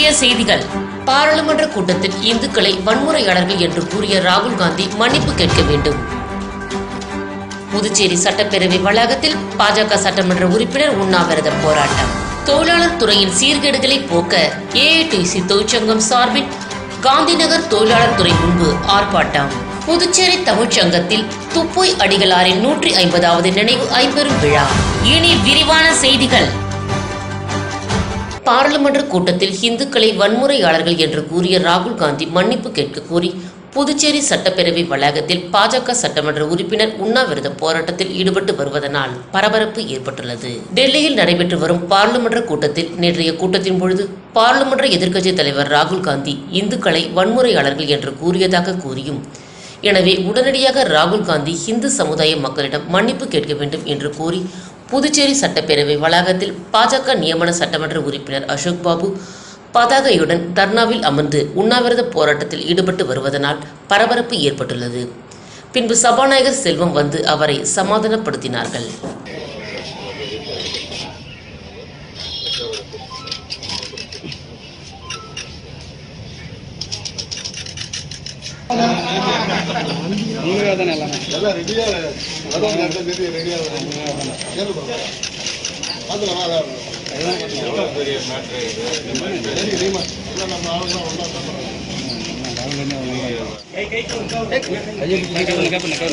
முக்கிய செய்திகள். பாராளுமன்ற கூட்டத்தில் இந்துக்களை வன்முறையாளர்கள் என்று கூறிய ராகுல் காந்தி மன்னிப்பு கேட்க வேண்டும். புதுச்சேரி சட்டப்பேரவை வளாகத்தில் பாஜக சட்டமன்ற உறுப்பினர் உண்ணாவிரத போராட்டம். தொழிலாளர் துறையின் சீர்கேடுகளை போக்க ஏஐடிசி தொழிற்சங்கம் சார்பில் காந்திநகர் தொழிலாளர் துறை முன்பு ஆர்ப்பாட்டம். புதுச்சேரி தமிழ்ச்சங்கத்தில் துப்போய் அடிகளாரின் நூற்றி ஐம்பதாவது நினைவு ஐம்பெரும் விழா. இனி விரிவான செய்திகள். பாராளுமன்ற கூட்டத்தில் இந்துக்களை வன்முறையாளர்கள் என்று கூறிய ராகுல் காந்தி மன்னிப்பு கேட்க கோரி புதுச்சேரி சட்டப்பேரவை வளாகத்தில் பாஜக சட்டமன்ற உறுப்பினர் உண்ணாவிரத போராட்டத்தில் ஈடுபட்டு வருவதனால் பரபரப்பு ஏற்பட்டுள்ளது. டெல்லியில் நடைபெற்று வரும் பாராளுமன்ற கூட்டத்தில் நேற்றைய கூட்டத்தின் பொழுது பாராளுமன்ற எதிர்க்கட்சித் தலைவர் ராகுல் காந்தி இந்துக்களை வன்முறையாளர்கள் என்று கூறியதாக கூறியும். எனவே உடனடியாக ராகுல் காந்தி இந்து சமுதாய மக்களிடம் மன்னிப்பு கேட்க வேண்டும் என்று கூறி புதுச்சேரி சட்டப்பேரவை வளாகத்தில் பாஜக நியமன சட்டமன்ற உறுப்பினர் அசோக் பாபு பதாகையுடன் தர்ணாவில் அமர்ந்து உண்ணாவிரத போராட்டத்தில் ஈடுபட்டு வருவதனால் பரபரப்பு ஏற்பட்டுள்ளது. பின்பு சபாநாயகர் செல்வம் வந்து அவரை சமாதானப்படுத்தினார்கள். நீங்களே தானே எல்லாமே எல்லாம் நம்ம ஆளுங்க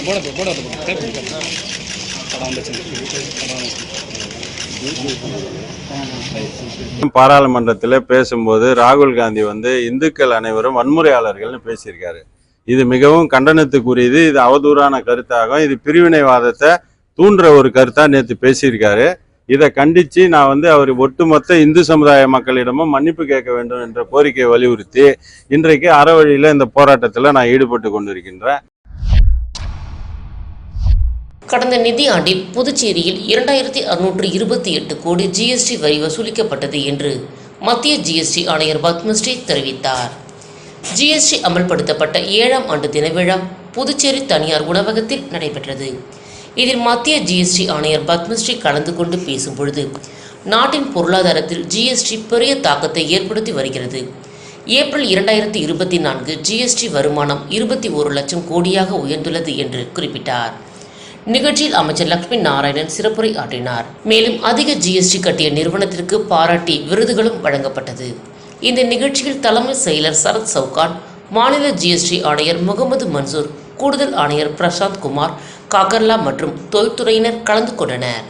போட போட பாராளுமன்றத்தில் பேசும்போது ராகுல் காந்தி வந்து இந்துக்கள் அனைவரும் வன்முறையாளர்கள்னு பேசியிருக்காரு. இது மிகவும் கண்டனத்துக்குரியது இது அவதூறான கருத்தாகும். இது பிரிவினைவாதத்தை தூண்டுற ஒரு கருத்தா நேற்று பேசியிருக்காரு. இதை கண்டித்து நான் வந்து அவர் ஒட்டுமொத்த இந்து சமுதாய மக்களிடமும் மன்னிப்பு கேட்க வேண்டும் என்ற கோரிக்கையை வலியுறுத்தி இன்றைக்கு அறவழியில் இந்த போராட்டத்தில் நான் ஈடுபட்டு கொண்டிருக்கின்றேன். கடந்த நிதியாண்டில் புதுச்சேரியில் இரண்டாயிரத்தி அறுநூற்று இருபத்தி எட்டு கோடி ஜிஎஸ்டி வரி வசூலிக்கப்பட்டது என்று மத்திய ஜிஎஸ்டி ஆணையர் பத்மஸ்ரீ தெரிவித்தார். ஜிஎஸ்டி அமல்படுத்தப்பட்ட ஏழாம் ஆண்டு தினவிழா புதுச்சேரி தனியார் உணவகத்தில் நடைபெற்றது. இதில் மத்திய ஜிஎஸ்டி ஆணையர் பத்மஸ்ரீ கலந்து கொண்டு பேசும்பொழுது நாட்டின் பொருளாதாரத்தில் ஜிஎஸ்டி பெரிய தாக்கத்தை ஏற்படுத்தி வருகிறது. ஏப்ரல் இரண்டாயிரத்தி இருபத்தி நான்கு ஜிஎஸ்டி வருமானம் இருபத்தி ஒரு லட்சம் கோடியாக உயர்ந்துள்ளது என்று குறிப்பிட்டார். நிகழ்ச்சியில் அமைச்சர் லட்சுமி நாராயணன் சிறப்புரை ஆற்றினார் மேலும் அதிக ஜிஎஸ்டி கட்டிய நிறுவனத்திற்கு பாராட்டி விருதுகளும் வழங்கப்பட்டது. இந்த நிகழ்ச்சியில் தலைமை செயலர் சரத் சவுகான் மாநில ஜிஎஸ்டி ஆணையர் முகமது மன்சூர் கூடுதல் ஆணையர் பிரசாந்த் குமார் காகர்லா மற்றும் தொழில்துறையினர் கலந்து கொண்டனர்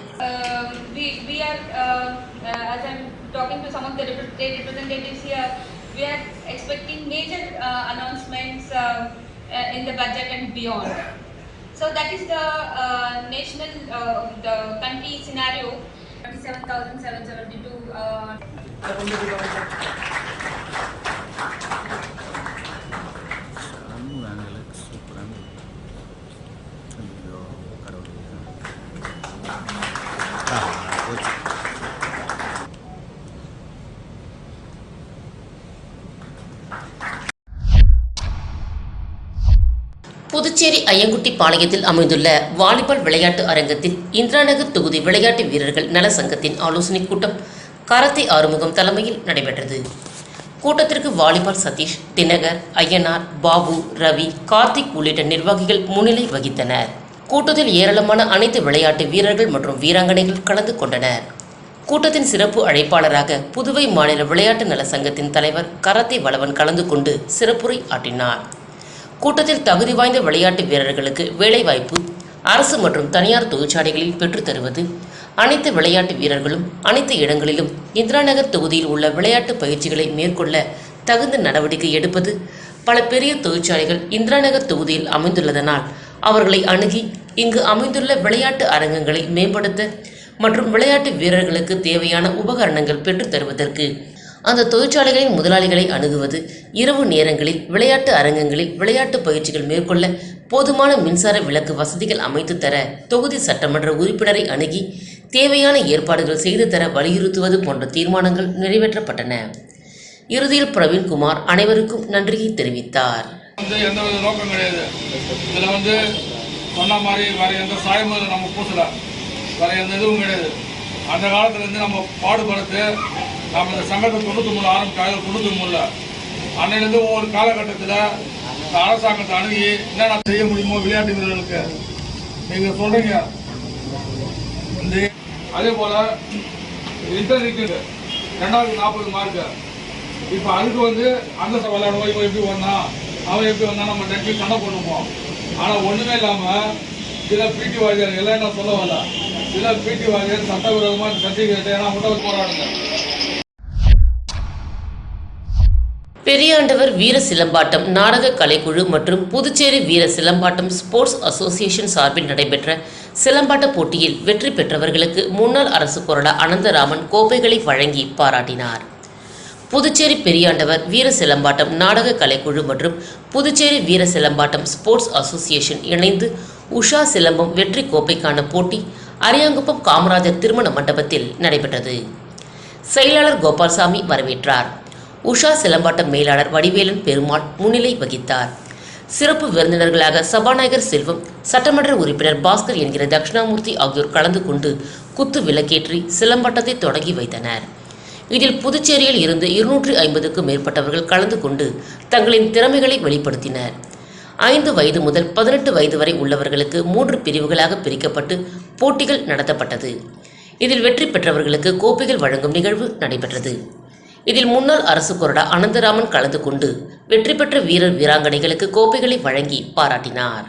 in the budget and beyond. So that is the uh, national, uh, the country scenario, 27,772. Uh Puducherry Ayyankutti பாளையத்தில் அமைந்துள்ள வாலிபால் விளையாட்டு அரங்கத்தில் இந்திராநகர் தொகுதி விளையாட்டு வீரர்கள் நல சங்கத்தின் ஆலோசனைக் கூட்டம் கரத்தை ஆறுமுகம் தலைமையில் நடைபெற்றது. கூட்டத்திற்கு வாலிபால் சதீஷ் தினகர் ஐயனார் பாபு ரவி கார்த்திக் உள்ளிட்ட நிர்வாகிகள் முன்னிலை வகித்தனர். கூட்டத்தில் ஏராளமான அனைத்து விளையாட்டு வீரர்கள் மற்றும் வீராங்கனைகள் கலந்து கொண்டனர். கூட்டத்தின் சிறப்பு அழைப்பாளராக புதுவை மாநில விளையாட்டு நல சங்கத்தின் தலைவர் கரத்தை வளவன் கலந்து கொண்டு சிறப்புரை ஆற்றினார். கூட்டத்தில் தகுதி வாய்ந்த விளையாட்டு வீரர்களுக்கு வேலைவாய்ப்பு அரசு மற்றும் தனியார் தொழிற்சாலைகளில் பெற்றுத்தருவது அனைத்து விளையாட்டு வீரர்களும் அனைத்து இடங்களிலும் இந்திராநகர் தொகுதியில் உள்ள விளையாட்டு பயிற்சிகளை மேற்கொள்ள தகுந்த நடவடிக்கை எடுப்பது பல பெரிய தொழிற்சாலைகள் இந்திராநகர் தொகுதியில் அமைந்துள்ளதனால் அவர்களை அணுகி இங்கு அமைந்துள்ள விளையாட்டு அரங்கங்களை மேம்படுத்த மற்றும் விளையாட்டு வீரர்களுக்கு தேவையான உபகரணங்கள் பெற்றுத் தருவதற்கு அந்த தொழிற்சாலைகளின் முதலாளிகளை அணுகுவது இரவு நேரங்களில் விளையாட்டு அரங்கங்களில் விளையாட்டு பயிற்சிகள் மேற்கொள்ள போதுமான மின்சார விளக்கு வசதிகள் அமைத்து தர தொகுதி சட்டமன்ற உறுப்பினரை அணுகி தேவையான ஏற்பாடுகள் செய்து தர வலியுறுத்துவது போன்ற தீர்மானங்கள் நிறைவேற்றப்பட்டன. இறுதியில் பிரவீன்குமார் அனைவருக்கும் நன்றியை தெரிவித்தார். வந்து எந்த வித நோக்கம் கிடையாது. இதில் வந்து சொன்ன மாதிரி வேற எந்த சாயமும் நம்ம பூசல. வேற எந்த இதுவும் கிடையாது. அந்த காலத்துலேருந்து நம்ம பாடுபடுத்து நம்ம இந்த சங்கத்தை தொண்ணூற்றி மூணு ஆரம்பிச்சாங்க தொண்ணூற்றி மூணில் அன்னையிலேருந்து ஒவ்வொரு காலகட்டத்தில் இந்த அரசாங்கத்தை அணுகி என்னென்ன செய்ய முடியுமோ விளையாட்டு வீரர்களுக்கு நீங்கள் சொல்கிறீங்க இந்த அதே போல் இன்டர் இருக்குது. ரெண்டாவது நாற்பது மார்க்கு இப்போ அதுக்கு வந்து அந்த விளையாடுவோம் இவன் எப்படி வந்தான் அவன் எப்படி வந்தான் நம்ம நெட்டி சண்டை பண்ணுவோம் ஆனால் ஒன்றுமே இல்லாமல் சில பிடி வாரியர் எல்லாம் என்ன சொல்ல வரல. சில பிடி வாரியர் சட்டவிரோதமாக சர்டிஃபிகேட் ஏன்னா மட்டும் போராடுங்க பெரியாண்டவர் வீர சிலம்பாட்டம் நாடக கலைக்குழு மற்றும் புதுச்சேரி வீர சிலம்பாட்டம் ஸ்போர்ட்ஸ் அசோசியேஷன் சார்பில் நடைபெற்ற சிலம்பாட்ட போட்டியில் வெற்றி பெற்றவர்களுக்கு முன்னாள் அரசு கொறடா அனந்தராமன் கோப்பைகளை வழங்கி பாராட்டினார். புதுச்சேரி பெரியாண்டவர் வீர சிலம்பாட்டம் நாடக கலைக்குழு மற்றும் புதுச்சேரி வீர சிலம்பாட்டம் ஸ்போர்ட்ஸ் அசோசியேஷன் இணைந்து உஷா சிலம்பம் வெற்றி கோப்பைக்கான போட்டி அரியாங்குப்பம் காமராஜர் திருமண மண்டபத்தில் நடைபெற்றது. செயலாளர் கோபால்சாமி வரவேற்றார். உஷா சிலம்பாட்டம் மேலாளர் வடிவேலன் பெருமாள் முன்னிலை வகித்தார். சிறப்பு விருந்தினர்களாக சபாநாயகர் செல்வம் சட்டமன்ற உறுப்பினர் பாஸ்கர் என்கிற தட்சிணாமூர்த்தி ஆகியோர் கலந்து கொண்டு குத்து விளக்கேற்றி சிலம்பட்டத்தை தொடங்கி வைத்தனர். இதில் புதுச்சேரியில் இருந்து இருநூற்றி ஐம்பதுக்கும் மேற்பட்டவர்கள் கலந்து கொண்டு தங்களின் திறமைகளை வெளிப்படுத்தினர். ஐந்து வயது முதல் பதினெட்டு வயது வரை உள்ளவர்களுக்கு மூன்று பிரிவுகளாக பிரிக்கப்பட்டு போட்டிகள் நடத்தப்பட்டது. இதில் வெற்றி பெற்றவர்களுக்கு கோப்பைகள் வழங்கும் நிகழ்வு நடைபெற்றது. இதில் முன்னாள் அரசு கொறடா அனந்தராமன் கலந்து கொண்டு வெற்றி பெற்ற வீரர் வீராங்கனைகளுக்கு கோப்பைகளை வழங்கி பாராட்டினார்.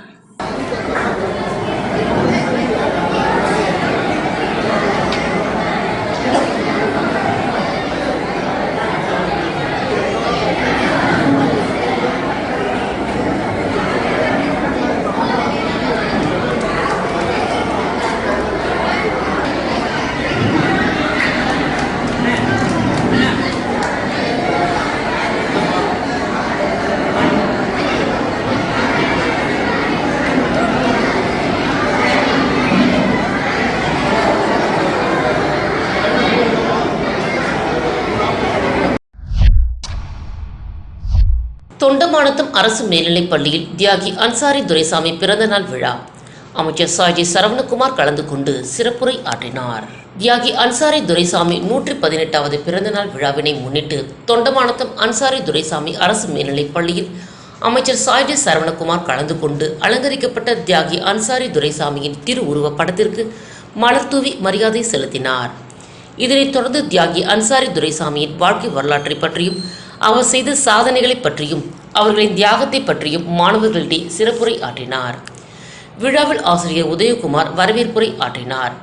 தொண்டமானத்தம் அரசு மேல்நிலைப் பள்ளியில் தியாகி அன்சாரி துரைசாமி பிறந்தநாள் விழா. அமைச்சர் சாஜி சரவணகுமார் கலந்து கொண்டு சிறப்புரை ஆற்றினார். தியாகி அன்சாரி துரைசாமி நூற்றி பதினெட்டாவது பிறந்தநாள் விழாவினை முன்னிட்டு தொண்டமானத்தம் அன்சாரி துரைசாமி அரசு மேல்நிலைப் பள்ளியில் அமைச்சர் சாஜி சரவணகுமார் கலந்து கொண்டு அலங்கரிக்கப்பட்ட தியாகி அன்சாரி துரைசாமியின் திருவுருவப் படத்திற்கு மலர்தூவி மரியாதை செலுத்தினார். இதனைத் தொடர்ந்து தியாகி அன்சாரி துரைசாமியின் வாழ்க்கை வரலாற்றை பற்றியும் அவர் செய்த சாதனைகளை பற்றியும் அவர்களின் தியாகத்தை பற்றியும் மாணவர்களிடையே சிறப்புரை ஆற்றினார். விழாவில் ஆசிரியர் உதயகுமார் வரவேற்புரை ஆற்றினார்.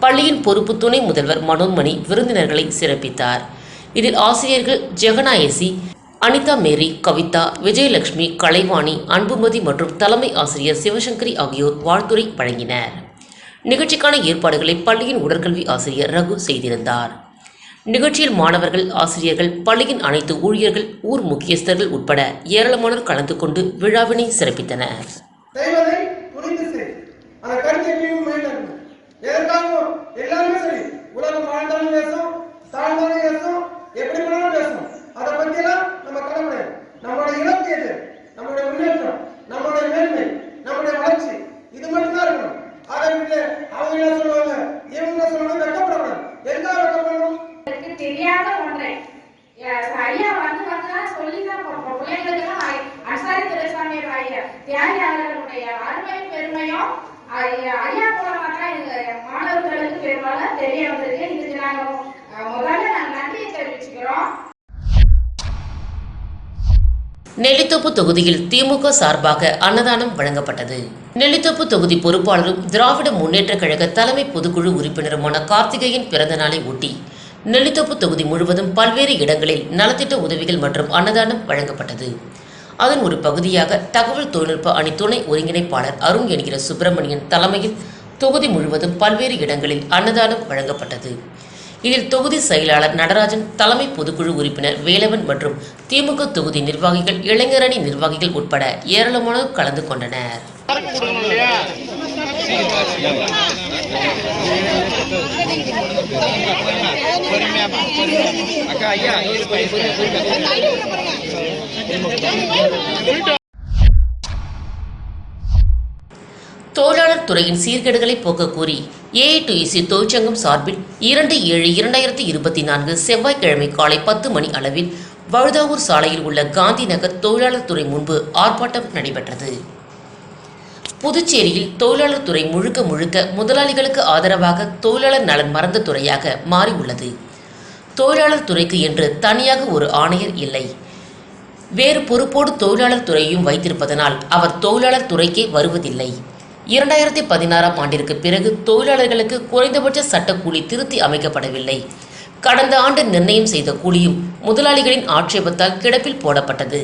பள்ளியின் பொறுப்பு துணை முதல்வர் மனோன்மணி விருந்தினர்களை சிறப்பித்தார். இதில் ஆசிரியர்கள் ஜெகநாயசி அனிதா மேரி கவிதா விஜயலட்சுமி கலைவாணி அன்புமதி மற்றும் தலைமை ஆசிரியர் சிவசங்கரி ஆகியோர் வாழ்த்துரை வழங்கினர். நிகழ்ச்சிக்கான ஏற்பாடுகளை பள்ளியின் உடற்கல்வி ஆசிரியர் ரகு செய்திருந்தார். நிகழ்ச்சியில் மாணவர்கள் ஆசிரியர்கள் பள்ளியின் அனைத்து ஊழியர்கள் ஊர் முக்கியஸ்தர்கள் உட்பட ஏராளமானோர் கலந்து கொண்டு விழாவினை சிறப்பித்தனர். உலகம் நெல்லித்தோப்பு தொகுதியில் திமுக சார்பாக அன்னதானம் வழங்கப்பட்டது. நெல்லித்தோப்பு தொகுதி பொறுப்பாளரும் திராவிட முன்னேற்றக் கழக தலைமை பொதுக்குழு உறுப்பினருமான கார்த்திகேயன் பிறந்த நாளை ஒட்டி நெல்லித்தோப்பு தொகுதி முழுவதும் பல்வேறு இடங்களில் நலத்திட்ட உதவிகள் மற்றும் அன்னதானம் வழங்கப்பட்டது. அதன் ஒரு பகுதியாக தகவல் தொழில்நுட்ப அணி துணை ஒருங்கிணைப்பாளர் அருண் என்கிற சுப்பிரமணியன் தலைமையில் தொகுதி முழுவதும் பல்வேறு இடங்களில் அன்னதானம் வழங்கப்பட்டது. இதில் தொகுதி செயலாளர் நடராஜன் தலைமை பொதுக்குழு உறுப்பினர் வேலவன் மற்றும் திமுக தொகுதி நிர்வாகிகள் இளைஞரணி நிர்வாகிகள் உட்பட ஏராளமானோர் கலந்து கொண்டனர். தொழிலாளர் தொழிலாளர் துறையின் சீர்கேடுகளை போக்க கோரி ஏஐடியுசி தொழிற்சங்கம் சார்பில் இரண்டு ஏழு இரண்டாயிரத்தி இருபத்தி நான்கு செவ்வாய்க்கிழமை காலை பத்து மணி அளவில் வழுதாவூர் சாலையில் உள்ள காந்தி நகர் தொழிலாளர் துறை முன்பு ஆர்ப்பாட்டம் நடைபெற்றது. புதுச்சேரியில் தொழிலாளர் துறை முழுக்க முழுக்க முதலாளிகளுக்கு ஆதரவாக தொழிலாளர் நலன் மறந்த துறையாக மாறியுள்ளது தொழிலாளர் துறைக்கு என்று தனியாக ஒரு ஆணையர் இல்லை. வேறு பொறுப்போடு தொழிலாளர் துறையும் வைத்திருப்பதனால் அவர் தொழிலாளர் துறைக்கே வருவதில்லை. இரண்டாயிரத்தி பதினாறாம் ஆண்டிற்கு பிறகு தொழிலாளர்களுக்கு குறைந்தபட்ச சட்ட கூலி திருத்தி அமைக்கப்படவில்லை. கடந்த ஆண்டு நிர்ணயம் செய்த கூலியும் முதலாளிகளின் ஆட்சேபத்தால் கிடப்பில் போடப்பட்டது.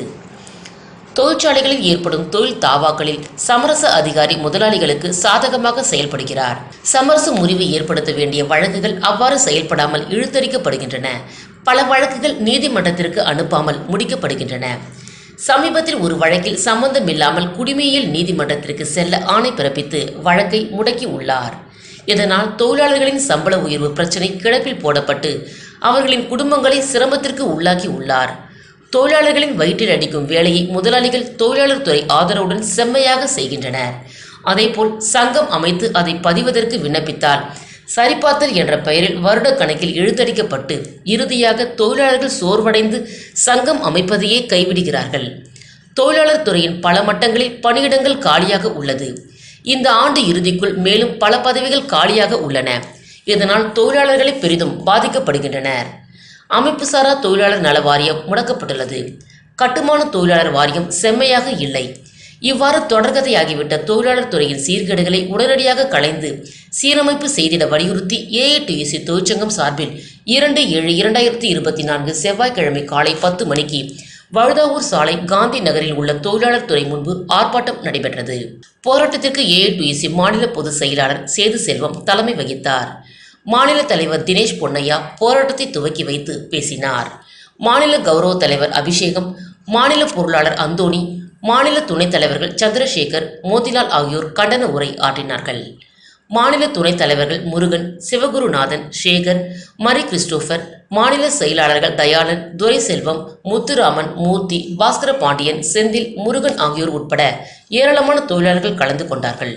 தொழிற்சாலைகளில் ஏற்படும் தொழில் தாவாக்களில் சமரச அதிகாரி முதலாளிகளுக்கு சாதகமாக செயல்படுகிறார். சமரச முறிவு ஏற்படுத்த வேண்டிய வழக்குகள் அவ்வாறு செயல்படாமல் இழுத்தடிக்கப்படுகின்றன பல வழக்குகள் நீதிமன்றத்திற்கு அனுப்பாமல் முடிக்கப்படுகின்றன. சமீபத்தில் ஒரு வழக்கில் சம்பந்தமில்லாமல் குடிமையியல் நீதிமன்றத்திற்கு செல்ல ஆணை பிறப்பித்து வழக்கை முடக்கி உள்ளார். இதனால் தொழிலாளர்களின் சம்பள உயர்வு பிரச்சினை கிடப்பில் போடப்பட்டு அவர்களின் குடும்பங்களை சிரமத்திற்கு உள்ளாக்கி உள்ளார். தொழிலாளர்களின் வயிற்றில் அடிக்கும் வேலையை முதலாளிகள் தொழிலாளர் துறை ஆதரவுடன் செம்மையாக செய்கின்றனர். அதேபோல் சங்கம் அமைத்து அதை பதிவதற்கு விண்ணப்பித்தால் சரிபார்த்தல் என்ற பெயரில் வருட கணக்கில் இழுத்தடிக்கப்பட்டு இறுதியாக தொழிலாளர்கள் சோர்வடைந்து சங்கம் அமைப்பதையே கைவிடுகிறார்கள். தொழிலாளர் துறையின் பல மட்டங்களில் பணியிடங்கள் காலியாக உள்ளது. இந்த ஆண்டு இறுதிக்குள் மேலும் பல பதவிகள் காலியாக உள்ளன. இதனால் தொழிலாளர்களை பெரிதும் பாதிக்கப்படுகின்றனர். அமைப்புசாரா தொழிலாளர் நல வாரியம் முடக்கப்பட்டுள்ளது. கட்டுமான தொழிலாளர் வாரியம் செம்மையாக இல்லை. இவ்வாறு தொடர்கதையாகிவிட்ட தொழிலாளர் துறையின் சீர்கேடுகளை உடனடியாக களைந்து சீரமைப்பு செய்திட வலியுறுத்தி ஏஐடிஎஸ்சி தொழிற்சங்கம் சார்பில் இரண்டு ஏழு இரண்டாயிரத்தி இருபத்தி நான்கு செவ்வாய்க்கிழமை காலை பத்து மணிக்கு வழுதாவூர் சாலை காந்தி நகரில் உள்ள தொழிலாளர் துறை முன்பு ஆர்ப்பாட்டம் நடைபெற்றது. போராட்டத்திற்கு ஏஐடிஎஸ்சி மாநில பொதுச் செயலாளர் சேது செல்வம் தலைமை வகித்தார். மாநில தலைவர் தினேஷ் பொன்னையா போராட்டத்தை துவக்கி வைத்து பேசினார். மாநில கௌரவ தலைவர் அபிஷேகம் மாநில பொருளாளர் அந்தோணி மாநில துணைத் தலைவர்கள் சந்திரசேகர் மோதிலால் ஆகியோர் கண்டன உரை ஆற்றினார்கள். மாநில துணைத் தலைவர்கள் முருகன் சிவகுருநாதன் சேகர் மரி கிறிஸ்டோபர் மாநில செயலாளர்கள் தயாளன் துரைசெல்வம் முத்துராமன் மூர்த்தி பாஸ்கர பாண்டியன் செந்தில் முருகன் ஆகியோர் உட்பட ஏராளமான தொழிலாளர்கள் கலந்து கொண்டார்கள்.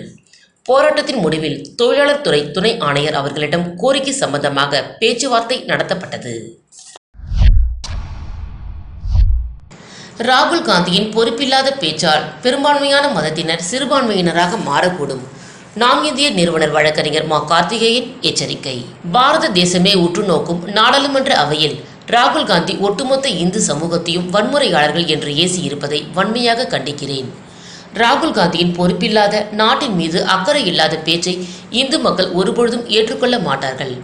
போராட்டத்தின் முடிவில் தொழிலாளர் துறை துணை ஆணையர் அவர்களிடம் கோரிக்கை சம்பந்தமாக பேச்சுவார்த்தை நடத்தப்பட்டது. ராகுல் காந்தியின் பொறுப்பில்லாத பேச்சால் பெரும்பான்மையான மதத்தினர் சிறுபான்மையினராக மாறக்கூடும். நாம் இந்திய நிறுவனர் வழக்கறிஞர் மா. கார்த்திகேயன் எச்சரிக்கை. பாரத தேசமே உற்று நோக்கும் நாடாளுமன்ற அவையில் ராகுல் காந்தி ஒட்டுமொத்த இந்து சமூகத்தையும் வன்முறையாளர்கள் என்று ஏசி இருப்பதை வன்மையாக கண்டிக்கிறேன். ராகுல் காந்தியின் பொறுப்பில்லாத நாட்டின் மீது அக்கறை இல்லாத பேச்சை இந்து மக்கள் ஒருபொழுதும் ஏற்றுக்கொள்ள மாட்டார்கள்.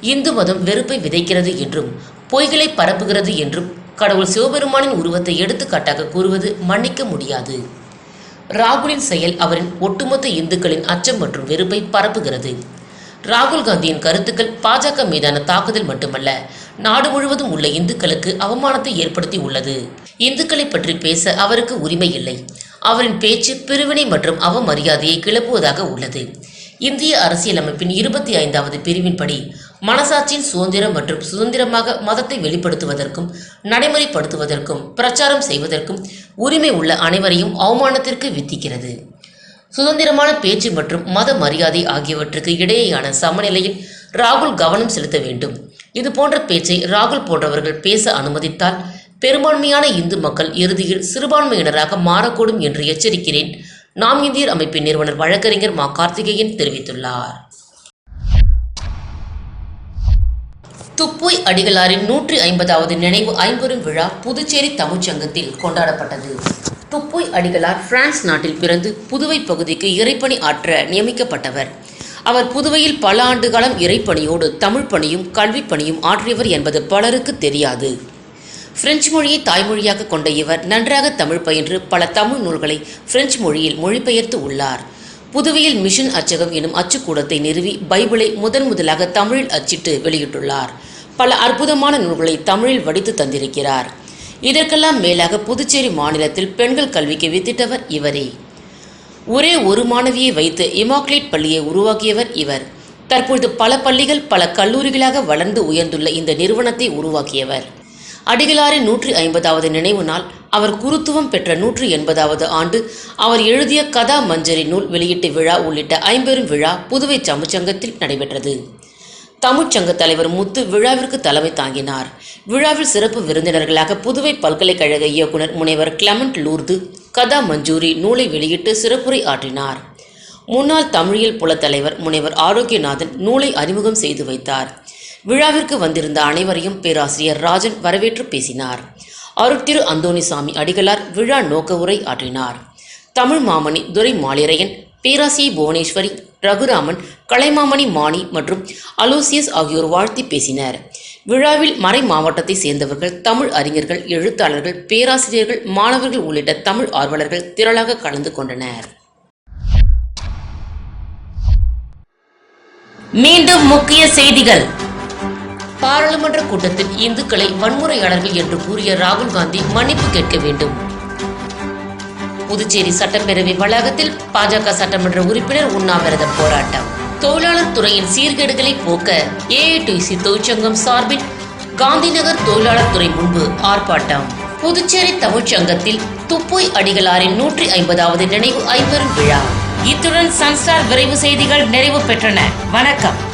இந்து மதம் வெறுப்பை விதைக்கிறது என்றும் பொய்களை பரப்புகிறது என்றும் கடவுள் சிவபெருமானின் உருவத்தை எடுத்துக்காட்டாக கூறுவது மன்னிக்க முடியாது. ராகுலின் செயல் அவரின் ஒட்டுமொத்த இந்துக்களின் அச்சம் மற்றும் வெறுப்பை பரப்புகிறது. ராகுல் காந்தியின் கருத்துக்கள் பாஜக மீதான தாக்குதல் மட்டுமல்ல நாடு முழுவதும் உள்ள இந்துக்களுக்கு அவமானத்தை ஏற்படுத்தி உள்ளது. இந்துக்களை பற்றி பேச அவருக்கு உரிமை இல்லை. அவரின் பேச்சு பிரிவினை மற்றும் அவமரியாதையை கிளப்புவதாக உள்ளது. இந்திய அரசியலமைப்பின் இருபத்தி ஐந்தாவது பிரிவின்படி மனசாட்சியின் சுதந்திரம் மற்றும் சுதந்திரமாக மதத்தை வெளிப்படுத்துவதற்கும் நடைமுறைப்படுத்துவதற்கும் பிரச்சாரம் செய்வதற்கும் உரிமை உள்ள அனைவரையும் அவமானத்திற்கு வித்திக்கிறது. சுதந்திரமான பேச்சு மற்றும் மத மரியாதை ஆகியவற்றுக்கு இடையேயான சமநிலையில் ராகுல் கவனம் செலுத்த வேண்டும். இது போன்ற பேச்சை ராகுல் போன்றவர்கள் பேச அனுமதித்தால் பெரும்பான்மையான இந்து மக்கள் இறுதியில் சிறுபான்மையினராக மாறக்கூடும் என்று எச்சரிக்கிறேன் நாம் இந்தியர் அமைப்பின் நிறுவனர் வழக்கறிஞர் மா. கார்த்திகேயன் தெரிவித்துள்ளார். துப்புய் அடிகளாரின் நூற்றி ஐம்பதாவது நினைவு ஐம்பெரும் விழா புதுச்சேரி தமிழ்ச்சங்கத்தில் கொண்டாடப்பட்டது. துப்புய் அடிகளார் பிரான்ஸ் நாட்டில் பிறந்து புதுவை பகுதிக்கு இறைப்பணி ஆற்ற நியமிக்கப்பட்டவர். அவர் புதுவையில் பல ஆண்டு காலம் இறைப்பணியோடு தமிழ் பணியும் கல்விப் பணியும் ஆற்றியவர் என்பது பலருக்கு தெரியாது. பிரெஞ்சு மொழியை தாய்மொழியாக கொண்ட இவர் நன்றாக தமிழ் பயின்று பல தமிழ் நூல்களை பிரெஞ்சு மொழியில் மொழிபெயர்த்து உள்ளார். புதுவையில் மிஷன் அச்சகம் எனும் அச்சுக்கூடத்தை நிறுவி பைபிளை முதன் முதலாக தமிழில் அச்சிட்டு வெளியிட்டுள்ளார். பல அற்புதமான நூல்களை தமிழில் வடித்து தந்திருக்கிறார். இதற்கெல்லாம் மேலாக புதுச்சேரி மாநிலத்தில் பெண்கள் கல்விக்கு வித்திட்டவர் இவரே. ஒரே ஒரு மாணவியை வைத்து இமாக்லேட் பள்ளியை உருவாக்கியவர் இவர். தற்பொழுது பல பள்ளிகள் பல கல்லூரிகளாக வளர்ந்து உயர்ந்துள்ள இந்த நிறுவனத்தை உருவாக்கியவர். அடிகளாரின் நூற்றி ஐம்பதாவது நினைவு நாள் அவர் குருத்துவம் பெற்ற நூற்றி எண்பதாவது ஆண்டு அவர் எழுதிய கதா மஞ்சரி நூல் வெளியீட்டு விழா உள்ளிட்ட ஐம்பெரும் விழா புதுவை சமுச்சங்கத்தில் நடைபெற்றது. தமிழ்ச்சங்க தலைவர் முத்து விழாவிற்கு தலைமை தாங்கினார். விழாவில் சிறப்பு விருந்தினர்களாக புதுவை பல்கலைக்கழக இயக்குனர் முனைவர் கிளமண்ட் லூர்து கதா மஞ்சூரி நூலை வெளியிட்டு சிறப்புரை ஆற்றினார். முன்னாள் தமிழியல் புலத்தலைவர் முனைவர் ஆரோக்கியநாதன் நூலை அறிமுகம் செய்து வைத்தார். விழாவிற்கு வந்திருந்த அனைவரையும் பேராசிரியர் ராஜன் வரவேற்று பேசினார். அருட்திரு அந்தோணிசாமி அடிகளார் விழா நோக்க உரை ஆற்றினார். தமிழ் மாமணி துரை மாளிரையன் பேராசிரியை புவனேஸ்வரி ரகுராமன் கலைமாமணி மாணி மற்றும் அலோசியஸ் ஆகியோர் வாழ்த்தி பேசினர். விழாவில் மறை மாவட்டத்தை சேர்ந்தவர்கள் தமிழ் அறிஞர்கள் எழுத்தாளர்கள் பேராசிரியர்கள் மாணவர்கள் உள்ளிட்ட தமிழ் ஆர்வலர்கள் திரளாக கலந்து கொண்டனர். மீண்டும் முக்கிய செய்திகள். பாராளுமன்ற கூட்டத்தில் இந்துக்களை வன்முறையாளர்கள் என்று கூறிய ராகுல் காந்தி மன்னிப்பு கேட்க வேண்டும். புதுச்சேரி சட்டப்பேரவை வளாகத்தில் பாஜக சட்டமன்ற உறுப்பினர் உண்ணாவிரத போராட்டம். தொழிலாளர் துறையின் சீர்கேடுகளை போக்க ஏஐடிசி தொழிற்சங்கம் சார்பில் காந்திநகர் தொழிலாளர் துறை முன்பு ஆர்ப்பாட்டம். புதுச்சேரி தமிழ்ச்சங்கத்தில் துப்போய் அடிகளாரின் நூற்றி ஐம்பதாவது நினைவு ஐம்பெரும் விழா. இத்துடன் சன்ஸ்டார் விரைவு செய்திகள் நிறைவு பெற்றன. வணக்கம்.